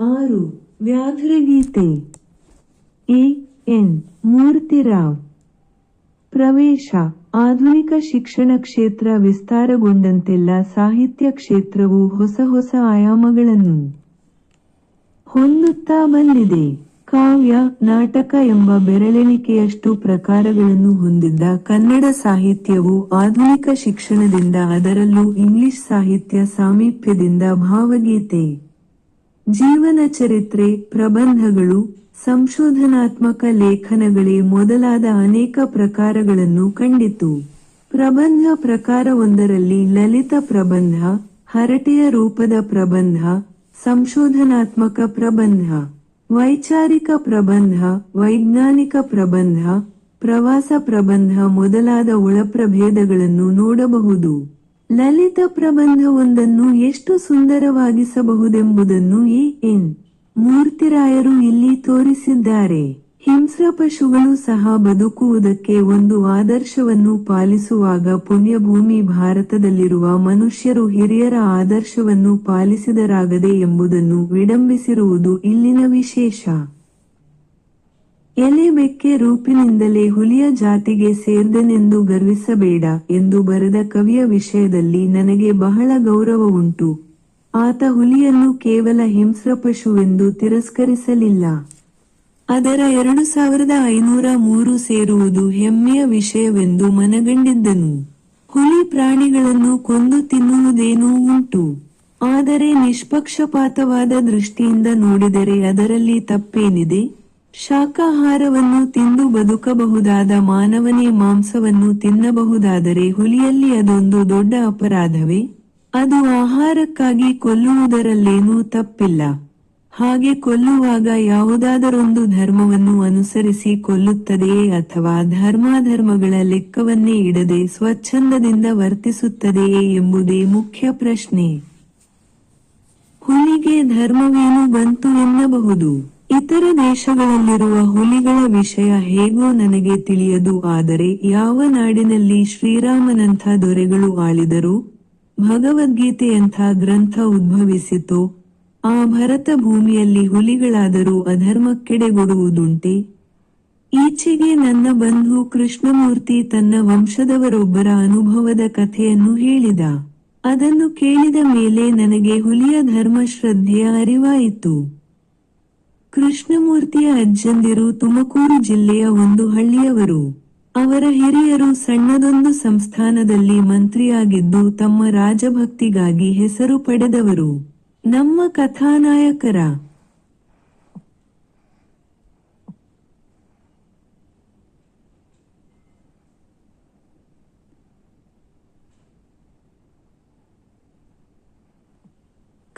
ಆರು ವ್ಯಾಘ್ರಗೀತೆ. A N Murthy Rao. ಪ್ರವೇಶ, ಆಧುನಿಕ ಶಿಕ್ಷಣ ಕ್ಷೇತ್ರ ವಿಸ್ತಾರಗೊಂಡಂತೆಲ್ಲ ಸಾಹಿತ್ಯ ಕ್ಷೇತ್ರವು ಹೊಸ ಹೊಸ ಆಯಾಮಗಳನ್ನು ಹೊಂದುತ್ತಾ ಬಂದಿದೆ. ಕಾವ್ಯ, ನಾಟಕ ಎಂಬ ಬೆರಳೆಣಿಕೆಯಷ್ಟು ಪ್ರಕಾರಗಳನ್ನು ಹೊಂದಿದ್ದ ಕನ್ನಡ ಸಾಹಿತ್ಯವು ಆಧುನಿಕ ಶಿಕ್ಷಣದಿಂದ ಅದರಲ್ಲೂ ಇಂಗ್ಲಿಷ್ ಸಾಹಿತ್ಯ ಸಾಮೀಪ್ಯದಿಂದ ಭಾವಗೀತೆ. ಜೀವನ ಚರಿತ್ರೆ, ಪ್ರಬಂಧಗಳು, ಸಂಶೋಧನಾತ್ಮಕ ಲೇಖನಗಳೇ ಮೊದಲಾದ ಅನೇಕ ಪ್ರಕಾರಗಳನ್ನು ಕಂಡಿತು. ಪ್ರಬಂಧ ಪ್ರಕಾರವೊಂದರಲ್ಲಿ ಲಲಿತ ಪ್ರಬಂಧ, ಹರಟೆಯ ರೂಪದ ಪ್ರಬಂಧ, ಸಂಶೋಧನಾತ್ಮಕ ಪ್ರಬಂಧ, ವೈಚಾರಿಕ ಪ್ರಬಂಧ, ವೈಜ್ಞಾನಿಕ ಪ್ರಬಂಧ, ಪ್ರವಾಸ ಪ್ರಬಂಧ ಮೊದಲಾದ ಒಳಪ್ರಭೇದಗಳನ್ನು ನೋಡಬಹುದು. ಲಲಿತ ಪ್ರಬಂಧವೊಂದನ್ನು ಎಷ್ಟು ಸುಂದರವಾಗಿಸಬಹುದೆಂಬುದನ್ನು ಎ. ಎನ್. ಮೂರ್ತಿರಾಯರು ಇಲ್ಲಿ ತೋರಿಸಿದ್ದಾರೆ. ಹಿಂಸ್ರ ಪಶುಗಳು ಸಹ ಬದುಕುವುದಕ್ಕೆ ಒಂದು ಆದರ್ಶವನ್ನು ಪಾಲಿಸುವಾಗ ಪುಣ್ಯಭೂಮಿ ಭಾರತದಲ್ಲಿರುವ ಮನುಷ್ಯರು ಹಿರಿಯರ ಆದರ್ಶವನ್ನು ಪಾಲಿಸಿದರಾಗದೆ ಎಂಬುದನ್ನು ವಿಡಂಬಿಸಿರುವುದು ಇಲ್ಲಿನ ವಿಶೇಷ. ಎಲೆ ಬೆಕ್ಕೆ ರೂಪಿನಿಂದಲೇ ಹುಲಿಯ ಜಾತಿಗೆ ಸೇರ್ದನೆಂದು ಗರ್ವಿಸಬೇಡ ಎಂದು ಬರೆದ ಕವಿಯ ವಿಷಯದಲ್ಲಿ ನನಗೆ ಬಹಳ ಗೌರವ ಉಂಟು. ಆತ ಹುಲಿಯನ್ನು ಕೇವಲ ಹಿಂಸ್ರ ಪಶುವೆಂದು ತಿರಸ್ಕರಿಸಲಿಲ್ಲ. ಅದರ ಎರಡು ಸಾವಿರದ ಐನೂರ ಮೂರು ಸೇರುವುದು ಹೆಮ್ಮೆಯ ವಿಷಯವೆಂದು ಮನಗಂಡಿದ್ದನು. ಹುಲಿ ಪ್ರಾಣಿಗಳನ್ನು ಕೊಂದು ತಿನ್ನುವುದೇನೂ ಉಂಟು. ಆದರೆ ನಿಷ್ಪಕ್ಷಪಾತವಾದ ದೃಷ್ಟಿಯಿಂದ ನೋಡಿದರೆ ಅದರಲ್ಲಿ ತಪ್ಪೇನಿದೆ? ಶಾಕಾಹಾರವನ್ನು ತಿಂದು ಬದುಕಬಹುದಾದ ಮಾನವನೇ ಮಾಂಸವನ್ನು ತಿನ್ನಬಹುದಾದರೆ ಹುಲಿಯಲ್ಲಿ ಅದೊಂದು ದೊಡ್ಡ ಅಪರಾಧವೇ? ಅದು ಆಹಾರಕ್ಕಾಗಿ ಕೊಲ್ಲುವುದರಲ್ಲೇನೂ ತಪ್ಪಿಲ್ಲ. ಹಾಗೆ ಕೊಲ್ಲುವಾಗ ಯಾವುದಾದರೊಂದು ಧರ್ಮವನ್ನು ಅನುಸರಿಸಿ ಕೊಲ್ಲುತ್ತದೆಯೇ ಅಥವಾ ಧರ್ಮಾಧರ್ಮಗಳ ಲೆಕ್ಕವನ್ನೇ ಇಡದೆ ಸ್ವಚ್ಛಂದದಿಂದ ವರ್ತಿಸುತ್ತದೆಯೇ ಎಂಬುದೇ ಮುಖ್ಯ ಪ್ರಶ್ನೆ. ಹುಲಿಗೆ ಧರ್ಮವೇನು ಬಂತು ಎನ್ನಬಹುದು? ಇತರ ದೇಶಗಳಲ್ಲಿರುವ ಹುಲಿಗಳ ವಿಷಯ ಹೇಗೋ ನನಗೆ ತಿಳಿಯದು. ಆದರೆ ಯಾವ ನಾಡಿನಲ್ಲಿ ಶ್ರೀರಾಮನಂಥ ದೊರೆಗಳು ಆಳಿದರು, ಭಗವದ್ಗೀತೆಯಂಥ ಗ್ರಂಥ ಉದ್ಭವಿಸಿತು, ಆ ಭರತ ಭೂಮಿಯಲ್ಲಿ ಹುಲಿಗಳಾದರೂ ಅಧರ್ಮಕ್ಕೆಡೆಗೊಡುವುದುಂಟೆ? ಈಚೆಗೆ ನನ್ನ ಬಂಧು ಕೃಷ್ಣಮೂರ್ತಿ ತನ್ನ ವಂಶದವರೊಬ್ಬರ ಅನುಭವದ ಕಥೆಯನ್ನು ಹೇಳಿದ. ಅದನ್ನು ಕೇಳಿದ ಮೇಲೆ ನನಗೆ ಹುಲಿಯ ಧರ್ಮಶ್ರದ್ಧೆಯ ಅರಿವಾಯಿತು. ಕೃಷ್ಣಮೂರ್ತಿಯ ಅಜ್ಜಂದಿರು ತುಮಕೂರು ಜಿಲ್ಲೆಯ ಒಂದು ಹಳ್ಳಿಯವರು. ಅವರ ಹಿರಿಯರು ಸಣ್ಣದೊಂದು ಸಂಸ್ಥಾನದಲ್ಲಿ ಮಂತ್ರಿಯಾಗಿದ್ದು ತಮ್ಮ ರಾಜಭಕ್ತಿಗಾಗಿ ಹೆಸರು ಪಡೆದವರು. ನಮ್ಮ ಕಥಾನಾಯಕರ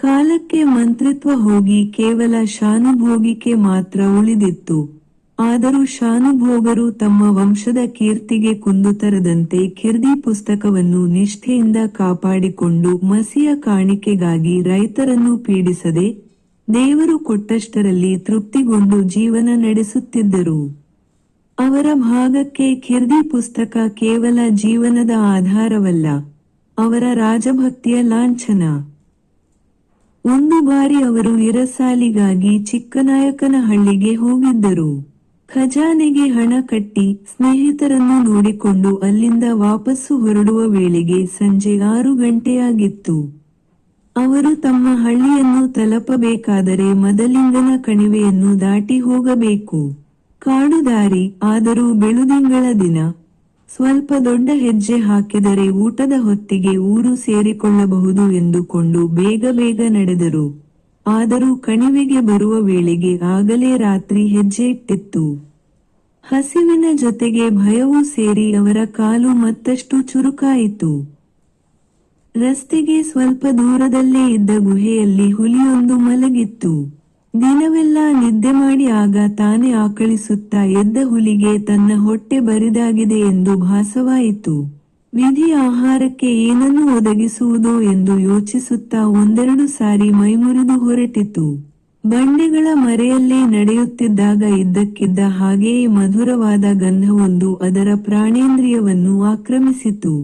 ಕಾಲಕ್ಕೆ ಮಂತ್ರಿತ್ವ ಹೋಗಿ ಕೇವಲ ಶಾನುಭೋಗಿಕೆ ಮಾತ್ರ ಉಳಿದಿತ್ತು. ಆದರೂ ಶಾನುಭೋಗರು ತಮ್ಮ ವಂಶದ ಕೀರ್ತಿಗೆ ಕುಂದು ತರದಂತೆ ಕಿರ್ದಿ ಪುಸ್ತಕವನ್ನು ನಿಷ್ಠೆಯಿಂದ ಕಾಪಾಡಿಕೊಂಡು ಮಸಿಯ ಕಾಣಿಕೆಗಾಗಿ ರೈತರನ್ನು ಪೀಡಿಸದೆ, ದೇವರು ಕೊಟ್ಟಷ್ಟರಲ್ಲಿ ತೃಪ್ತಿಗೊಂಡು ಜೀವನ ನಡೆಸುತ್ತಿದ್ದರು. ಅವರ ಭಾಗಕ್ಕೆ ಖಿರ್ದಿ ಪುಸ್ತಕ ಕೇವಲ ಜೀವನದ ಆಧಾರವಲ್ಲ, ಅವರ ರಾಜಭಕ್ತಿಯ ಲಾಂಛನ. ಒಂದು ಬಾರಿ ಅವರು ಇರಸಾಲಿಗಾಗಿ ಚಿಕ್ಕನಾಯಕನಹಳ್ಳಿಗೆ ಹೋಗಿದ್ದರು. ಖಜಾನೆಗೆ ಹಣ ಕಟ್ಟಿ ಸ್ನೇಹಿತರನ್ನು ನೋಡಿಕೊಂಡು ಅಲ್ಲಿಂದ ವಾಪಸ್ಸು ಹೊರಡುವ ವೇಳೆಗೆ ಸಂಜೆ ಆರು ಗಂಟೆಯಾಗಿತ್ತು. ಅವರು ತಮ್ಮ ಹಳ್ಳಿಯನ್ನು ತಲುಪಬೇಕಾದರೆ ಮದಲಿಂಗನ ಕಣಿವೆಯನ್ನು ದಾಟಿ ಹೋಗಬೇಕು. ಕಾಡುದಾರಿ, ಆದರೂ ಬೆಳುದಿಂಗಳ ದಿನ ಸ್ವಲ್ಪ ದೊಡ್ಡ ಹೆಜ್ಜೆ ಹಾಕಿದರೆ ಊಟದ ಹೊತ್ತಿಗೆ ಊರು ಸೇರಿಕೊಳ್ಳಬಹುದು ಎಂದುಕೊಂಡು ಬೇಗ ಬೇಗ ನಡೆದರು. ಆದರೂ ಕಣಿವೆಗೆ ಬರುವ ವೇಳೆಗೆ ಆಗಲೇ ರಾತ್ರಿ ಹೆಜ್ಜೆ ಇಟ್ಟಿತ್ತು. ಹಸಿವಿನ ಜೊತೆಗೆ ಭಯವೂ ಸೇರಿ ಅವರ ಕಾಲು ಮತ್ತಷ್ಟು ಚುರುಕಾಯಿತು. ರಸ್ತೆಗೆ ಸ್ವಲ್ಪ ದೂರದಲ್ಲೇ ಇದ್ದ ಗುಹೆಯಲ್ಲಿ ಹುಲಿಯೊಂದು ಮಲಗಿತ್ತು. ದಿನವೆಲ್ಲ ನಿದ್ದೆ ಮಾಡಿ ಆಗ ತಾನೇ ಆಕಳಿಸುತ್ತಾ ಎದ್ದ ಹುಲಿಗೆ ತನ್ನ ಹೊಟ್ಟೆ ಬರಿದಾಗಿದೆ ಎಂದು ಭಾಸವಾಯಿತು. ವಿಧಿ ಆಹಾರಕ್ಕೆ ಏನನ್ನು ಒದಗಿಸುವುದು ಎಂದು ಯೋಚಿಸುತ್ತಾ ಒಂದೆರಡು ಸಾರಿ ಮೈಮುರಿದು ಹೊರಟಿತು. ಬಂಡೆಗಳ ಮರೆಯಲ್ಲೇ ನಡೆಯುತ್ತಿದ್ದಾಗ ಇದ್ದಕ್ಕಿದ್ದ ಹಾಗೆಯೇ ಮಧುರವಾದ ಗಂಧವೊಂದು ಅದರ ಪ್ರಾಣೇಂದ್ರಿಯವನ್ನು ಆಕ್ರಮಿಸಿತು.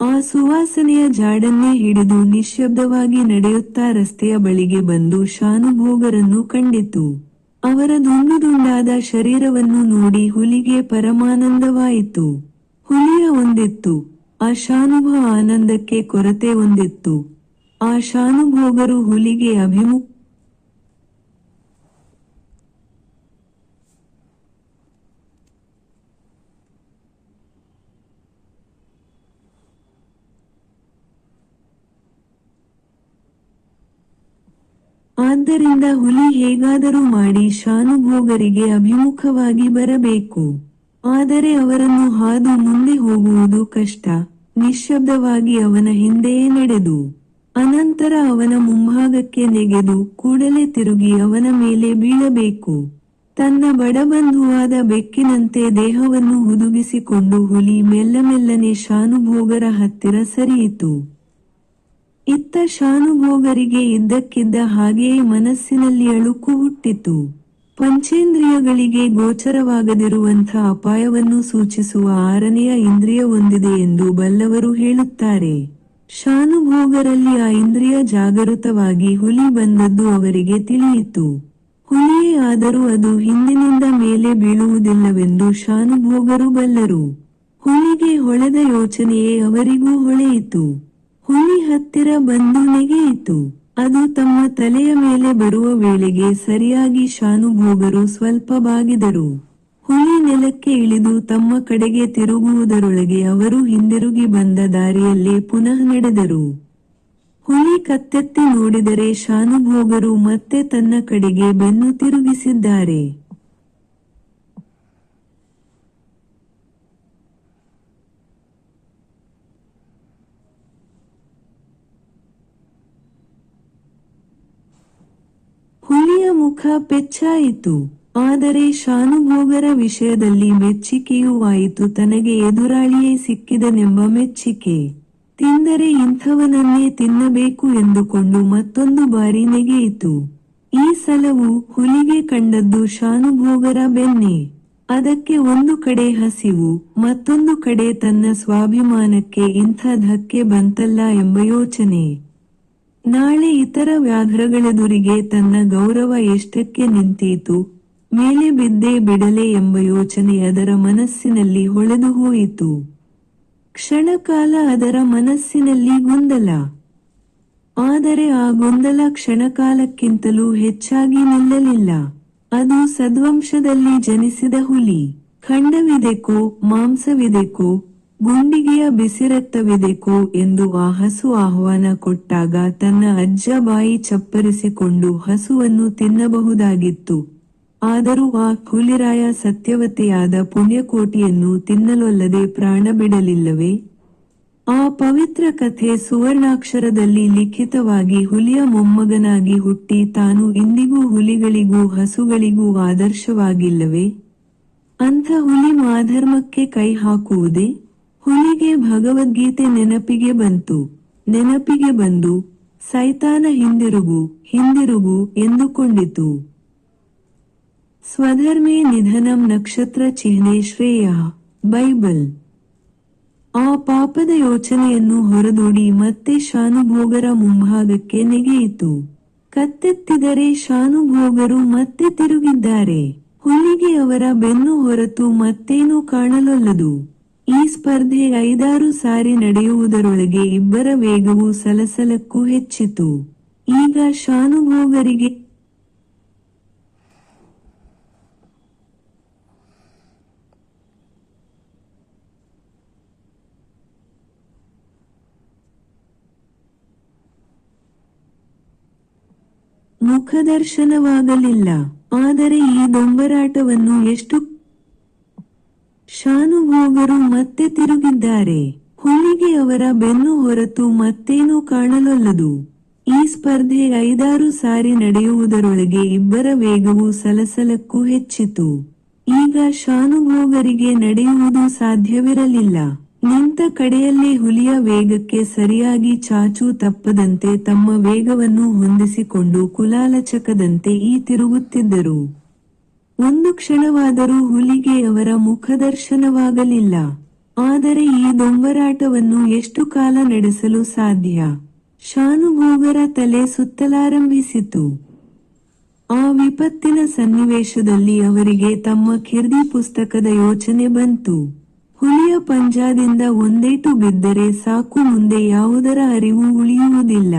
ಆ ಸುವಾಸನೆಯ ಜಾಡನ್ನೇ ಹಿಡಿದು ನಿಶ್ಶಬ್ದವಾಗಿ ನಡೆಯುತ್ತಾ ರಸ್ತೆಯ ಬಳಿಗೆ ಬಂದು ಶಾನುಭೋಗರನ್ನು ಕಂಡಿತು. ಅವರ ದುಂಡು ದುಂಡಾದ ಶರೀರವನ್ನು ನೋಡಿ ಹುಲಿಗೆ ಪರಮಾನಂದವಾಯಿತು. ಹುಲಿಯ ಒಂದಿತ್ತು. ಆ ಶಾನುಭ ಆನಂದಕ್ಕೆ ಕೊರತೆ ಒಂದಿತ್ತು ಆ ಶಾನುಭೋಗರು ಹುಲಿಗೆ ಅಭಿಮುಖ ಆದ್ದರಿಂದ ಹುಲಿ ಹೇಗಾದರೂ ಮಾಡಿ ಶಾನುಭೋಗರಿಗೆ ಅಭಿಮುಖವಾಗಿ ಬರಬೇಕು. ಆದರೆ ಅವರನ್ನು ಹಾದು ಮುಂದೆ ಹೋಗುವುದು ಕಷ್ಟ. ನಿಶ್ಶಬ್ದವಾಗಿ ಅವನ ಹಿಂದೆಯೇ ನಡೆದು, ಅನಂತರ ಅವನ ಮುಂಭಾಗಕ್ಕೆ ನೆಗೆದು ಕೂಡಲೇ ತಿರುಗಿ ಅವನ ಮೇಲೆ ಬೀಳಬೇಕು. ತನ್ನ ಬಡಬಂಧುವಾದ ಬೆಕ್ಕಿನಂತೆ ದೇಹವನ್ನು ಹುದುಗಿಸಿಕೊಂಡು ಹುಲಿ ಮೆಲ್ಲಮೆಲ್ಲನೆ ಶಾನುಭೋಗರ ಹತ್ತಿರ ಸರಿಯಿತು. ಇತ್ತ ಶಾನುಭೋಗರಿಗೆ ಇದ್ದಕ್ಕಿದ್ದ ಹಾಗೆಯೇ ಮನಸ್ಸಿನಲ್ಲಿ ಅಳುಕು ಹುಟ್ಟಿತು. ಪಂಚೇಂದ್ರಿಯಗಳಿಗೆ ಗೋಚರವಾಗದಿರುವಂಥ ಅಪಾಯವನ್ನು ಸೂಚಿಸುವ ಆರನೆಯ ಇಂದ್ರಿಯ ಹೊಂದಿದೆ ಎಂದು ಬಲ್ಲವರು ಹೇಳುತ್ತಾರೆ. ಶಾನುಭೋಗರಲ್ಲಿ ಆ ಇಂದ್ರಿಯ ಜಾಗೃತವಾಗಿ ಹುಲಿ ಬಂದದ್ದು ಅವರಿಗೆ ತಿಳಿಯಿತು. ಹುಲಿಯೇ ಆದರೂ ಅದು ಹಿಂದಿನಿಂದ ಮೇಲೆ ಬೀಳುವುದಿಲ್ಲವೆಂದು ಶಾನುಭೋಗರು ಬಲ್ಲರು. ಹುಲಿಗೆ ಹೊಳೆದ ಯೋಚನೆಯೇ ಅವರಿಗೂ ಹೊಳೆಯಿತು. ಹುಲಿ ಹತ್ತಿರ ಬಂದು ನೆಗೆಯಿತು ಅದು ತಮ್ಮ ತಲೆಯ ಮೇಲೆ ಬರುವ ವೇಳೆಗೆ ಸರಿಯಾಗಿ ಶಾನುಭೋಗರು ಸ್ವಲ್ಪ ಬಾಗಿದರು ಹುಲಿ ನೆಲಕ್ಕೆ ಇಳಿದು ತಮ್ಮ ಕಡೆಗೆ ತಿರುಗುವುದರೊಳಗೆ ಅವರು ಹಿಂದಿರುಗಿ ಬಂದ ದಾರಿಯಲ್ಲೇ ಪುನಃ ನಡೆದರು. ಹುಲಿ ಕತ್ತೆತ್ತಿ ನೋಡಿದರೆ ಶಾನುಭೋಗರು ಮತ್ತೆ ತನ್ನ ಕಡೆಗೆ ಬೆನ್ನು ತಿರುಗಿಸಿದ್ದಾರೆ ಹುಲಿಯ ಮುಖ ಪೆಚ್ಚಾಯಿತು ಆದರೆ ಶಾನುಭೋಗರ ವಿಷಯದಲ್ಲಿ ಮೆಚ್ಚಿಕೆಯೂ ಆಯಿತು. ತನಗೆ ಎದುರಾಳಿಯೇ ಸಿಕ್ಕಿದನೆಂಬ ಮೆಚ್ಚಿಕೆ. ತಿಂದರೆ ಇಂಥವನನ್ನೇ ತಿನ್ನಬೇಕು ಎಂದುಕೊಂಡು ಮತ್ತೊಂದು ಬಾರಿ ನೆಗೆಯಿತು. ಈ ಸಲವು ಹುಲಿಗೆ ಕಂಡದ್ದು ಶಾನುಭೋಗರ ಬೆನ್ನೆ. ಅದಕ್ಕೆ ಒಂದು ಕಡೆ ಹಸಿವು, ಮತ್ತೊಂದು ಕಡೆ ತನ್ನ ಸ್ವಾಭಿಮಾನಕ್ಕೆ ಇಂಥ ಧಕ್ಕೆ ಬಂತಲ್ಲ ಎಂಬ ಯೋಚನೆ. ನಾಳೆ ಇತರ ವ್ಯಾಘ್ರಗಳೆದುರಿಗೆ ತನ್ನ ಗೌರವ ಎಷ್ಟಕ್ಕೆ ನಿಂತೀತು? ಮೇಲೆ ಬಿದ್ದೇ ಬಿಡಲೆ ಎಂಬ ಯೋಚನೆ ಅದರ ಮನಸ್ಸಿನಲ್ಲಿ ಹೊಳೆದು ಹೋಯಿತು. ಕ್ಷಣಕಾಲ ಅದರ ಮನಸ್ಸಿನಲ್ಲಿ ಗೊಂದಲ. ಆದರೆ ಆ ಗೊಂದಲ ಕ್ಷಣಕಾಲಕ್ಕಿಂತಲೂ ಹೆಚ್ಚಾಗಿ ನಿಲ್ಲಲಿಲ್ಲ. ಅದು ಸದ್ವಂಶದಲ್ಲಿ ಜನಿಸಿದ ಹುಲಿ. ಖಂಡವಿದೆಕೋ, ಮಾಂಸವಿದೆಕೋ ಗುಂಡಿಗೆಯ ಬಿಸಿರಕ್ತವಿದೆಕೋ ಎಂದು ಆ ಹಸು ಆಹ್ವಾನ ಕೊಟ್ಟಾಗ ತನ್ನ ಅಜ್ಜ ಬಾಯಿ ಚಪ್ಪರಿಸಿಕೊಂಡು ಹಸುವನ್ನು ತಿನ್ನಬಹುದಾಗಿತ್ತು. ಆದರೂ ಆ ಹುಲಿರಾಯ ಸತ್ಯವತೆಯಾದ ಪುಣ್ಯಕೋಟಿಯನ್ನು ತಿನ್ನಲೊಲ್ಲದೆ ಪ್ರಾಣ ಬಿಡಲಿಲ್ಲವೇ? ಆ ಪವಿತ್ರ ಕಥೆ ಸುವರ್ಣಾಕ್ಷರದಲ್ಲಿ ಲಿಖಿತವಾಗಿ ಹುಲಿಯ ಮೊಮ್ಮಗನಾಗಿ ಹುಟ್ಟಿ ತಾನು ಇಂದಿಗೂ ಹುಲಿಗಳಿಗೂ ಹಸುಗಳಿಗೂ ಆದರ್ಶವಾಗಿಲ್ಲವೇ? ಅಂಥ ಹುಲಿ ಮಾಧರ್ಮಕ್ಕೆ ಕೈ ಹಾಕುವುದೇ? ಹುಲಿಗೆ ಭಗವದ್ಗೀತೆ ನೆನಪಿಗೆ ಬಂತು. ನೆನಪಿಗೆ ಬಂದು, ಸೈತಾನ ಹಿಂದಿರುಗು ಹಿಂದಿರುಗು ಎಂದುಕೊಂಡಿತು. ಸ್ವಧರ್ಮೇ ನಿಧನಂ ನಕ್ಷತ್ರ ಚಿಹ್ನೆ ಶ್ರೇಯ ಬೈಬಲ್. ಆ ಪಾಪದ ಯೋಚನೆಯನ್ನು ಹೊರದೂಡಿ ಮತ್ತೆ ಶಾನುಭೋಗರ ಮುಂಭಾಗಕ್ಕೆ ನೆಗೆಯಿತು. ಕತ್ತೆತ್ತಿದರೆ ಶಾನುಭೋಗರು ಮತ್ತೆ ತಿರುಗಿದ್ದಾರೆ. ಹುಲಿಗೆ ಅವರ ಬೆನ್ನು ಹೊರತು ಮತ್ತೇನೂ ಕಾಣಲೊಲ್ಲದು. ಈ ಸ್ಪರ್ಧೆ ಐದಾರು ಸಾರಿ ನಡೆಯುವುದರೊಳಗೆ ಇಬ್ಬರ ವೇಗವು ಸಲಸಲಕ್ಕೂ ಹೆಚ್ಚಿತು. ಈಗ ಶಾನುಭೋಗರಿಗೆ ಮುಖದರ್ಶನವಾಗಲಿಲ್ಲ. ಆದರೆ ಈ ದೊಂಬರಾಟವನ್ನು ಎಷ್ಟು ಶಾನುಭೋಗರು ಮತ್ತೆ ತಿರುಗಿದ್ದಾರೆ. ಹುಲಿಗೆ ಅವರ ಬೆನ್ನು ಹೊರತು ಮತ್ತೇನೂ ಕಾಣಲೊಲ್ಲದು. ಈ ಸ್ಪರ್ಧೆ ಐದಾರು ಸಾರಿ ನಡೆಯುವುದರೊಳಗೆ ಇಬ್ಬರ ವೇಗವು ಸಲಸಲಕ್ಕೂ ಹೆಚ್ಚಿತು. ಈಗ ಶಾನುಭೋಗರಿಗೆ ನಡೆಯುವುದು ಸಾಧ್ಯವಿರಲಿಲ್ಲ. ನಿಂತ ಕಡೆಯಲ್ಲಿ ಹುಲಿಯ ವೇಗಕ್ಕೆ ಸರಿಯಾಗಿ ಚಾಚು ತಪ್ಪದಂತೆ ತಮ್ಮ ವೇಗವನ್ನು ಹೊಂದಿಸಿಕೊಂಡು ಕುಲಾಲಚಕದಂತೆ ಈ ತಿರುಗುತ್ತಿದ್ದರು. ಒಂದು ಕ್ಷಣವಾದರೂ ಹುಲಿಗೆ ಅವರ ಮುಖದರ್ಶನವಾಗಲಿಲ್ಲ. ಆದರೆ ಈ ದೊಂಬರಾಟವನ್ನು ಎಷ್ಟು ಕಾಲ ನಡೆಸಲು ಸಾಧ್ಯ? ಶಾನುಭೋಗರ ತಲೆ ಸುತ್ತಲಾರಂಭಿಸಿತು. ಆ ವಿಪತ್ತಿನ ಸನ್ನಿವೇಶದಲ್ಲಿ ಅವರಿಗೆ ತಮ್ಮ ಕಿರ್ದಿ ಪುಸ್ತಕದ ಯೋಚನೆ ಬಂತು. ಹುಲಿಯ ಪಂಜಾದಿಂದ ಒಂದೇಟು ಬಿದ್ದರೆ ಸಾಕು ಮುಂದೆ ಯಾವುದರ ಅರಿವು ಉಳಿಯುವುದಿಲ್ಲ.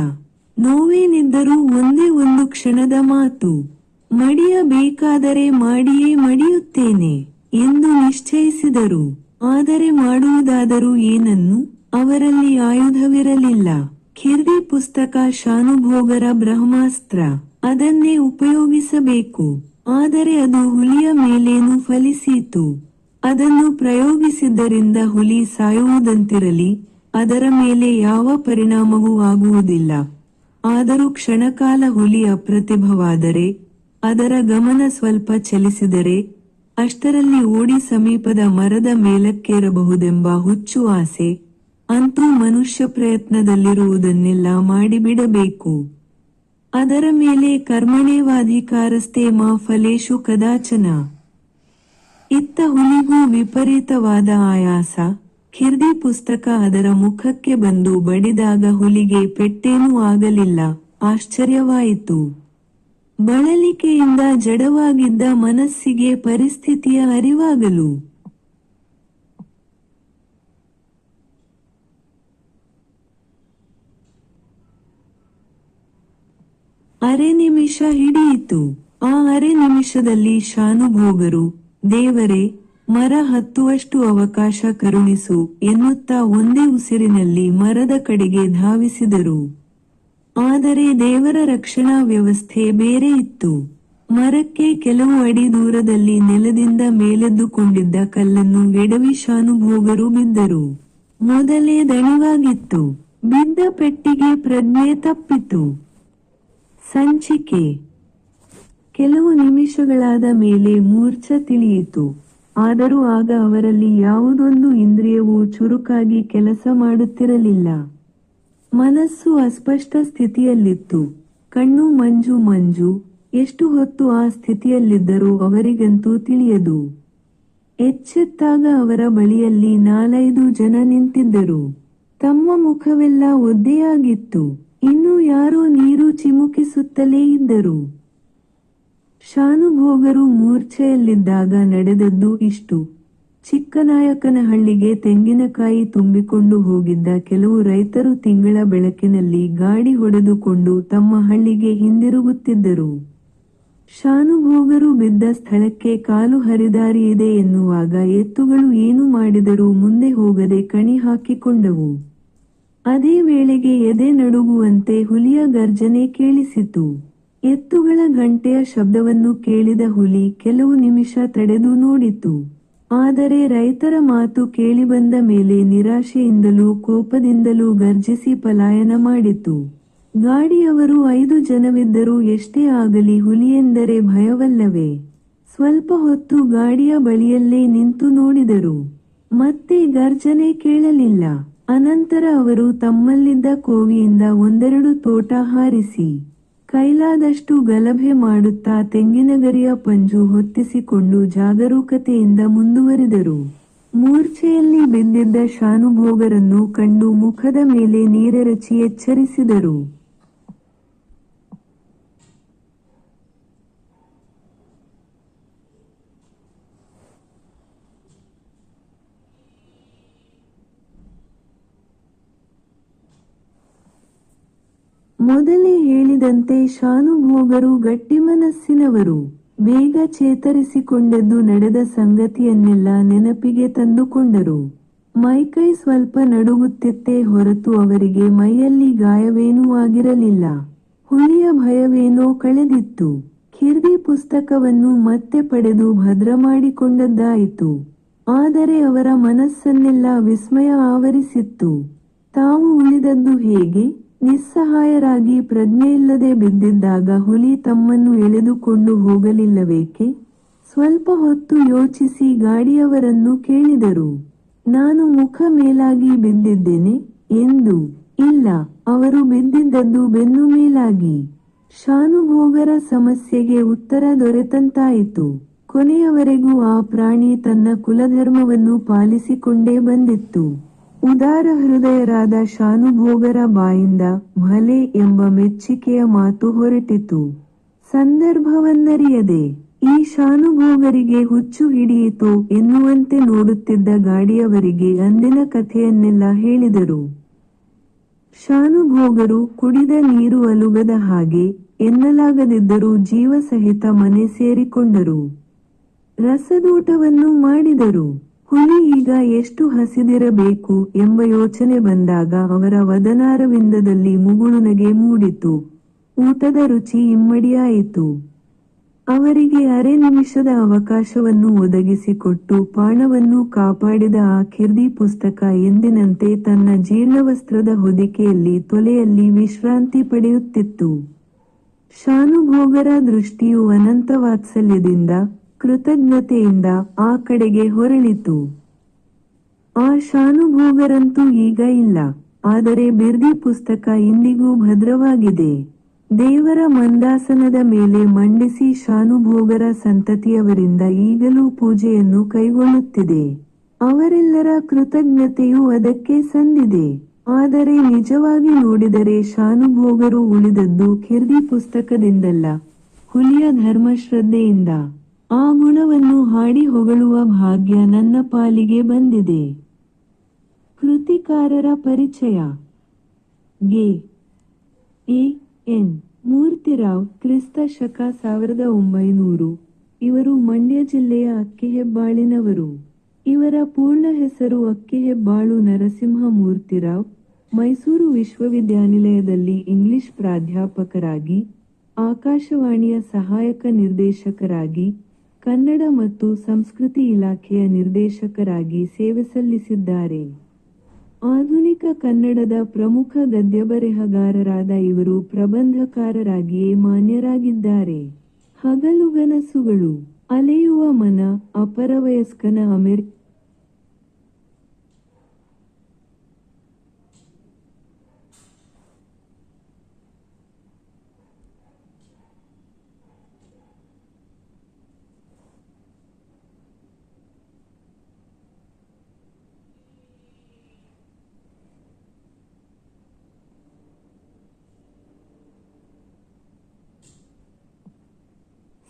ನೋವೇನಿದ್ದರೂ ಒಂದೇ ಒಂದು ಕ್ಷಣದ ಮಾತು. ಮಡಿಯಬೇಕಾದರೆ ಮಾಡಿಯೇ ಮಡಿಯುತ್ತೇನೆ ಎಂದು ನಿಶ್ಚಯಿಸಿದರು. ಆದರೆ ಮಾಡುವುದಾದರೂ ಏನನ್ನು? ಅವರಲ್ಲಿ ಆಯುಧವಿರಲಿಲ್ಲ. ಖಿರ್ದಿ ಪುಸ್ತಕ ಶಾನುಭೋಗರ ಬ್ರಹ್ಮಾಸ್ತ್ರ. ಅದನ್ನೇ ಉಪಯೋಗಿಸಬೇಕು. ಆದರೆ ಅದು ಹುಲಿಯ ಮೇಲೇನು ಫಲಿಸಿತು. ಅದನ್ನು ಪ್ರಯೋಗಿಸಿದ್ದರಿಂದ ಹುಲಿ ಸಾಯುವುದಂತಿರಲಿ, ಅದರ ಮೇಲೆ ಯಾವ ಪರಿಣಾಮವೂ ಆಗುವುದಿಲ್ಲ. ಆದರೂ ಕ್ಷಣಕಾಲ ಹುಲಿ ಅಪ್ರತಿಭವಾದರೆ ಅದರ ಗಮನ ಸ್ವಲ್ಪ ಚಲಿಸಿದರೆ ಅಷ್ಟರಲ್ಲಿ ಓಡಿ ಸಮೀಪದ ಮರದ ಮೇಲಕ್ಕೇರಬಹುದೆಂಬ ಹುಚ್ಚು ಆಸೆ, ಅಂತೂ ಮನುಷ್ಯ ಪ್ರಯತ್ನದಲ್ಲಿರುವುದನ್ನೆಲ್ಲ ಮಾಡಿಬಿಡಬೇಕು. ಅದರ ಮೇಲೆ ಕರ್ಮಣೇವಾಧಿಕಾರಸ್ಥೆ ಮಾ ಫಲೇಶು ಕದಾಚನ. ಇತ್ತ ಹುಲಿಗೂ ವಿಪರೀತವಾದ ಆಯಾಸ ಖಿರ್ದಿ ಪುಸ್ತಕ ಅದರ ಮುಖಕ್ಕೆ ಬಂದು ಬಡಿದಾಗ ಹುಲಿಗೆ ಪೆಟ್ಟೇನೂ ಆಗಲಿಲ್ಲ, ಆಶ್ಚರ್ಯವಾಯಿತು. ಬಳಲಿಕೆಯಿಂದ ಜಡವಾಗಿದ್ದ ಮನಸ್ಸಿಗೆ ಪರಿಸ್ಥಿತಿಯ ಅರಿವಾಗಲು. ಅರೆ ನಿಮಿಷ ಹಿಡಿಯಿತು. ಆ ಅರೆ ನಿಮಿಷದಲ್ಲಿ ಶಾನುಭೋಗರು, ದೇವರೇ, ಮರ ಹತ್ತುವಷ್ಟು ಅವಕಾಶ ಕರುಣಿಸು ಎನ್ನುತ್ತಾ ಒಂದೇ ಉಸಿರಿನಲ್ಲಿ ಮರದ ಕಡೆಗೆ ಧಾವಿಸಿದರು. ಆದರೆ ದೇವರ ರಕ್ಷಣಾ ವ್ಯವಸ್ಥೆ ಬೇರೆ ಇತ್ತು. ಮರಕ್ಕೆ ಕೆಲವು ಅಡಿ ದೂರದಲ್ಲಿ ನೆಲದಿಂದ ಮೇಲೆದ್ದುಕೊಂಡಿದ್ದ ಕಲ್ಲನ್ನು ಎಡವಿ ಶಾನುಭೋಗರು ಬಿದ್ದರು ಮೊದಲೇ ದಣಿವಾಗಿತ್ತು. ಬಿದ್ದ ಪೆಟ್ಟಿಗೆ ಪ್ರಜ್ಞೆ ತಪ್ಪಿತು. ಸಂಚಿಕೆ. ಕೆಲವು ನಿಮಿಷಗಳಾದ ಮೇಲೆ ಮೂರ್ಛ ತಿಳಿಯಿತು. ಆದರೂ ಆಗ ಅವರಲ್ಲಿ ಯಾವುದೊಂದು ಇಂದ್ರಿಯವೂ ಚುರುಕಾಗಿ ಕೆಲಸ ಮಾಡುತ್ತಿರಲಿಲ್ಲ. ಮನಸ್ಸು ಅಸ್ಪಷ್ಟ ಸ್ಥಿತಿಯಲ್ಲಿತ್ತು. ಕಣ್ಣು ಮಂಜು ಮಂಜು, ಎಷ್ಟು ಹೊತ್ತು ಆ ಸ್ಥಿತಿಯಲ್ಲಿದ್ದರೂ ಅವರಿಗಂತೂ ತಿಳಿಯದು. ಎಚ್ಚೆತ್ತಾಗ ಅವರ ಬಳಿಯಲ್ಲಿ ನಾಲೈದು ಜನ ನಿಂತಿದ್ದರು. ತಮ್ಮ ಮುಖವೆಲ್ಲ ಒದ್ದೆಯಾಗಿತ್ತು. ಇನ್ನು ಯಾರೋ ನೀರು ಚಿಮುಕಿಸುತ್ತಲೇ ಇದ್ದರು. ಶಾನುಭೋಗರು ಮೂರ್ಛೆಯಲ್ಲಿದ್ದಾಗ ನಡೆದದ್ದು ಇಷ್ಟು. ಚಿಕ್ಕನಾಯಕನಹಳ್ಳಿಗೆ ತೆಂಗಿನಕಾಯಿ ತುಂಬಿಕೊಂಡು ಹೋಗಿದ್ದ ಕೆಲವು ರೈತರು ತಿಂಗಳ ಬೆಳಕಿನಲ್ಲಿ ಗಾಡಿ ಹೊಡೆದುಕೊಂಡು ತಮ್ಮ ಹಳ್ಳಿಗೆ ಹಿಂದಿರುಗುತ್ತಿದ್ದರು. ಶಾನುಭೋಗರು ಬಿದ್ದ ಸ್ಥಳಕ್ಕೆ ಕಾಲು ಹರಿದಾರಿಯಿದೆ ಎನ್ನುವಾಗ ಎತ್ತುಗಳು ಏನು ಮಾಡಿದರೂ ಮುಂದೆ ಹೋಗದೆ ಕಣಿ ಹಾಕಿಕೊಂಡವು. ಅದೇ ವೇಳೆಗೆ ಎದೆ ನಡುಗುವಂತೆ ಹುಲಿಯ ಗರ್ಜನೆ ಕೇಳಿಸಿತು. ಎತ್ತುಗಳ ಗಂಟೆಯ ಶಬ್ದವನ್ನು ಕೇಳಿದ ಹುಲಿ ಕೆಲವು ನಿಮಿಷ ತಡೆದು ನೋಡಿತು. ಆದರೆ ರೈತರ ಮಾತು ಕೇಳಿಬಂದ ಮೇಲೆ ನಿರಾಶೆಯಿಂದಲೂ ಕೋಪದಿಂದಲೂ ಗರ್ಜಿಸಿ ಪಲಾಯನ ಮಾಡಿತು. ಗಾಡಿಯವರು ಐದು ಜನವಿದ್ದರೂ ಎಷ್ಟೇ ಆಗಲಿ ಹುಲಿಯೆಂದರೆ ಭಯವಲ್ಲವೇ? ಸ್ವಲ್ಪ ಹೊತ್ತು ಗಾಡಿಯ ಬಳಿಯಲ್ಲೇ ನಿಂತು ನೋಡಿದರು. ಮತ್ತೆ ಗರ್ಜನೆ ಕೇಳಲಿಲ್ಲ. ಅನಂತರ ಅವರು ತಮ್ಮಲ್ಲಿದ್ದ ಕೋವಿಯಿಂದ ಒಂದೆರಡು ತೋಟ ಹಾರಿಸಿ ಕೈಲಾದಷ್ಟು ಗಲಭೆ ಮಾಡುತ್ತಾ ತೆಂಗಿನಗರಿಯ ಪಂಜು ಹೊತ್ತಿಸಿಕೊಂಡು ಜಾಗರೂಕತೆಯಿಂದ ಮುಂದುವರಿದರು. ಮೂರ್ಛೆಯಲ್ಲಿ ಬಿದ್ದಿದ್ದ ಶಾನುಭೋಗರನ್ನು ಕಂಡು ಮುಖದ ಮೇಲೆ ನೀರೆರಚಿ ಎಚ್ಚರಿಸಿದರು. ಮೊದಲೇ ಹೇಳಿದಂತೆ ಶಾನುಭೋಗರು ಗಟ್ಟಿ ಮನಸ್ಸಿನವರು. ಬೇಗ ಚೇತರಿಸಿಕೊಂಡದ್ದು ನಡೆದ ಸಂಗತಿಯನ್ನೆಲ್ಲ ನೆನಪಿಗೆ ತಂದುಕೊಂಡರು. ಮೈಕೈ ಸ್ವಲ್ಪ ನಡುಗುತ್ತಿತ್ತೇ ಹೊರತು ಅವರಿಗೆ ಮೈಯಲ್ಲಿ ಗಾಯವೇನೂ ಆಗಿರಲಿಲ್ಲ. ಹುಲಿಯ ಭಯವೇನೋ ಕಳೆದಿತ್ತು. ಕಿರ್ದಿ ಪುಸ್ತಕವನ್ನು ಮತ್ತೆ ಪಡೆದು ಭದ್ರ ಮಾಡಿಕೊಂಡದ್ದಾಯಿತು. ಆದರೆ ಅವರ ಮನಸ್ಸನ್ನೆಲ್ಲ ವಿಸ್ಮಯ ಆವರಿಸಿತ್ತು. ತಾವು ಉಳಿದದ್ದು ಹೇಗೆ? ನಿಸ್ಸಹಾಯರಾಗಿ ಪ್ರಜ್ಞೆಯಿಲ್ಲದೆ ಬಿದ್ದಿದ್ದಾಗ ಹುಲಿ ತಮ್ಮನ್ನು ಎಳೆದುಕೊಂಡು ಹೋಗಲಿಲ್ಲವೇಕೆ? ಸ್ವಲ್ಪ ಹೊತ್ತು ಯೋಚಿಸಿ ಗಾಡಿಯವರನ್ನು ಕೇಳಿದರು. ನಾನು ಮುಖ ಮೇಲಾಗಿ ಬಿದ್ದಿದ್ದೇನೆ ಎಂದು. ಇಲ್ಲ, ಅವರು ಬಿದ್ದಿದ್ದದ್ದು ಬೆನ್ನು ಮೇಲಾಗಿ. ಶಾನುಭೋಗರ ಸಮಸ್ಯೆಗೆ ಉತ್ತರ ದೊರೆತಂತಾಯಿತು. ಕೊನೆಯವರೆಗೂ ಆ ಪ್ರಾಣಿ ತನ್ನ ಕುಲಧರ್ಮವನ್ನು ಪಾಲಿಸಿಕೊಂಡೇ ಬಂದಿತ್ತು. ಉದಾರ ಹೃದಯರಾದ ಶಾನುಭೋಗರ ಬಾಯಿಂದ ಭಲೆ ಎಂಬ ಮೆಚ್ಚಿಕೆಯ ಮಾತು ಹೊರಟಿತು. ಸಂದರ್ಭವನ್ನರಿಯದೆ, ಈ ಶಾನುಭೋಗರಿಗೆ ಹುಚ್ಚು ಹಿಡಿಯಿತು ಎನ್ನುವಂತೆ ನೋಡುತ್ತಿದ್ದ ಗಾಡಿಯವರಿಗೆ ಅಂದಿನ ಕಥೆಯನ್ನೆಲ್ಲ ಹೇಳಿದರು. ಶಾನುಭೋಗರು ಕುಡಿದ ನೀರು ಅಲುಗದ ಹಾಗೆ ಎನ್ನಲಾಗದಿದ್ದರೂ ಜೀವಸಹಿತ ಮನೆ ಸೇರಿಕೊಂಡರು. ರಸದೂಟವನ್ನು ಮಾಡಿದರು. ಹುಲಿ ಈಗ ಎಷ್ಟು ಹಸಿದಿರಬೇಕು ಎಂಬ ಯೋಚನೆ ಬಂದಾಗ ಅವರ ವದನಾರವಿಂದದಲ್ಲಿ ಮುಗುಳುನಗೆ ಮೂಡಿತು. ಊಟದ ರುಚಿ ಇಮ್ಮಡಿಯಾಯಿತು. ಅವರಿಗೆ ಅರೆ ನಿಮಿಷದ ಅವಕಾಶವನ್ನು ಒದಗಿಸಿಕೊಟ್ಟು ಪಾಣವನ್ನು ಕಾಪಾಡಿದ ಆ ಕಿರ್ದಿ ಪುಸ್ತಕ ಎಂದಿನಂತೆ ತನ್ನ ಜೀರ್ಣವಸ್ತ್ರದ ಹೊದಿಕೆಯಲ್ಲಿ ತೊಲೆಯಲ್ಲಿ ವಿಶ್ರಾಂತಿ ಪಡೆಯುತ್ತಿತ್ತು. ಶಾನುಭೋಗರ ದೃಷ್ಟಿಯು ಅನಂತ ವಾತ್ಸಲ್ಯದಿಂದ ಕೃತಜ್ಞತೆಯಿಂದ ಆ ಕಡೆಗೆ ಹೊರಳಿತು. ಆ ಶಾನುಭೋಗರಂತೂ ಈಗ ಇಲ್ಲ, ಆದರೆ ಬಿರ್ದಿ ಪುಸ್ತಕ ಇಂದಿಗೂ ಭದ್ರವಾಗಿದೆ. ದೇವರ ಮಂದಾಸನದ ಮೇಲೆ ಮಂಡಿಸಿ ಶಾನುಭೋಗರ ಸಂತತಿಯವರಿಂದ ಈಗಲೂ ಪೂಜೆಯನ್ನು ಕೈಗೊಳ್ಳುತ್ತಿದೆ. ಅವರೆಲ್ಲರ ಕೃತಜ್ಞತೆಯು ಅದಕ್ಕೆ ಸಂದಿದೆ. ಆದರೆ ನಿಜವಾಗಿ ನೋಡಿದರೆ ಶಾನುಭೋಗರು ಉಳಿದದ್ದು ಕಿರ್ದಿ ಪುಸ್ತಕದಿಂದಲ್ಲ, ಹುಲಿಯ ಧರ್ಮಶ್ರದ್ಧೆಯಿಂದ. ಆ ಗುಣವನ್ನು ಹಾಡಿ ಹೊಗಳುವ ಭಾಗ್ಯ ನನ್ನ ಪಾಲಿಗೆ ಬಂದಿದೆ. ಕೃತಿಕಾರರ ಪರಿಚಯ. ಗೆ. ಎ. ಎನ್. ಮೂರ್ತಿರಾವ್, ಕ್ರಿಸ್ತ ಶಕ ಸಾವಿರದ ಒಂಬೈನೂರು. ಇವರು ಮಂಡ್ಯ ಜಿಲ್ಲೆಯ ಅಕ್ಕಿಹೆಬ್ಬಾಳಿನವರು. ಇವರ ಪೂರ್ಣ ಹೆಸರು ಅಕ್ಕಿಹೆಬ್ಬಾಳು ನರಸಿಂಹ ಮೂರ್ತಿರಾವ್ ಮೈಸೂರು ವಿಶ್ವವಿದ್ಯಾನಿಲಯದಲ್ಲಿ ಇಂಗ್ಲಿಷ್ ಪ್ರಾಧ್ಯಾಪಕರಾಗಿ, ಆಕಾಶವಾಣಿಯ ಸಹಾಯಕ ನಿರ್ದೇಶಕರಾಗಿ ಕನ್ನಡ ಮತ್ತು ಸಂಸ್ಕೃತಿ ಇಲಾಖೆಯ ನಿರ್ದೇಶಕರಾಗಿ ಸೇವೆ ಸಲ್ಲಿಸಿದ್ದಾರೆ. ಆಧುನಿಕ ಕನ್ನಡದ ಪ್ರಮುಖ ಗದ್ಯ ಬರೆಹಗಾರರಾದ ಇವರು ಪ್ರಬಂಧಕಾರರಾಗಿಯೇ ಮಾನ್ಯರಾಗಿದ್ದಾರೆ. ಹಗಲುಗನಸುಗಳು ಅಲೆಯುವ ಮನ, ಅಪರವಯಸ್ಕನ ಅಮೆರಿ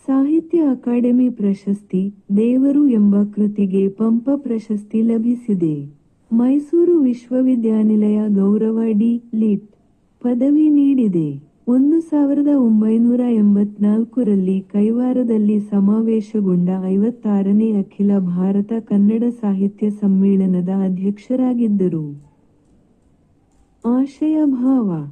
ಸಾಹಿತ್ಯ ಅಕಾಡೆಮಿ ಪ್ರಶಸ್ತಿ ದೇವರು ಎಂಬ ಕೃತಿಗೆ ಪಂಪ ಪ್ರಶಸ್ತಿ ಲಭಿಸಿದೆ. ಮೈಸೂರು ವಿಶ್ವವಿದ್ಯಾನಿಲಯ ಗೌರವ ಡಿ. ಲಿಟ್. ಪದವಿ ನೀಡಿದೆ. ಒಂದು ಸಾವಿರದ ಒಂಬೈನೂರ ಎಂಬತ್ನಾಲ್ಕರಲ್ಲಿ ಕೈವಾರದಲ್ಲಿ ಸಮಾವೇಶಗೊಂಡ ಐವತ್ತಾರನೇ ಅಖಿಲ ಭಾರತ ಕನ್ನಡ ಸಾಹಿತ್ಯ ಸಮ್ಮೇಳನದ ಅಧ್ಯಕ್ಷರಾಗಿದ್ದರು. ಆಶಯ ಭಾವ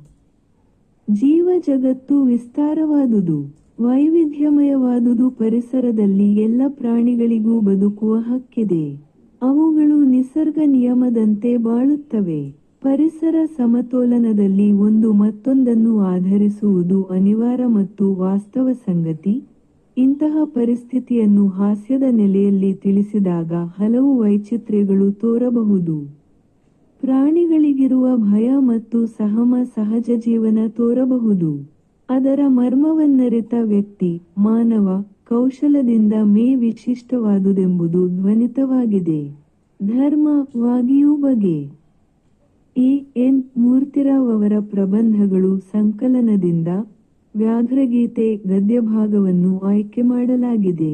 ಜೀವ ಜಗತ್ತು ವಿಸ್ತಾರವಾದುದು. ವೈವಿಧ್ಯಮಯವಾದುದು ಪರಿಸರದಲ್ಲಿ ಎಲ್ಲ ಪ್ರಾಣಿಗಳಿಗೂ ಬದುಕುವ ಹಕ್ಕಿದೆ. ಅವುಗಳು ನಿಸರ್ಗ ನಿಯಮದಂತೆ ಬಾಳುತ್ತವೆ. ಪರಿಸರ ಸಮತೋಲನದಲ್ಲಿ ಒಂದು ಮತ್ತೊಂದನ್ನು ಆಧರಿಸುವುದು ಅನಿವಾರ್ಯ ಮತ್ತು ವಾಸ್ತವ ಸಂಗತಿ. ಇಂತಹ ಪರಿಸ್ಥಿತಿಯನ್ನು ಹಾಸ್ಯದ ನೆಲೆಯಲ್ಲಿ ತಿಳಿಸಿದಾಗ ಹಲವು ವೈಚಿತ್ರ್ಯಗಳು ತೋರಬಹುದು. ಪ್ರಾಣಿಗಳಿಗಿರುವ ಭಯ ಮತ್ತು ಸಹಮ ಸಹಜ ಜೀವನ ತೋರಬಹುದು. ಅದರ ಮರ್ಮವನ್ನರಿತ ವ್ಯಕ್ತಿ ಮಾನವ ಕೌಶಲದಿಂದ ಮೇ ವಿಶಿಷ್ಟವಾದುದೆಂಬುದು ಧ್ವನಿತವಾಗಿದೆ. ಧರ್ಮವಾಗಿಯೂ ಬಗೆ. ಎ. ಎನ್. ಮೂರ್ತಿರಾವ್ ಅವರ ಪ್ರಬಂಧಗಳು ಸಂಕಲನದಿಂದ ವ್ಯಾಘ್ರಗೀತೆ ಗದ್ಯಭಾಗವನ್ನು ಆಯ್ಕೆ ಮಾಡಲಾಗಿದೆ.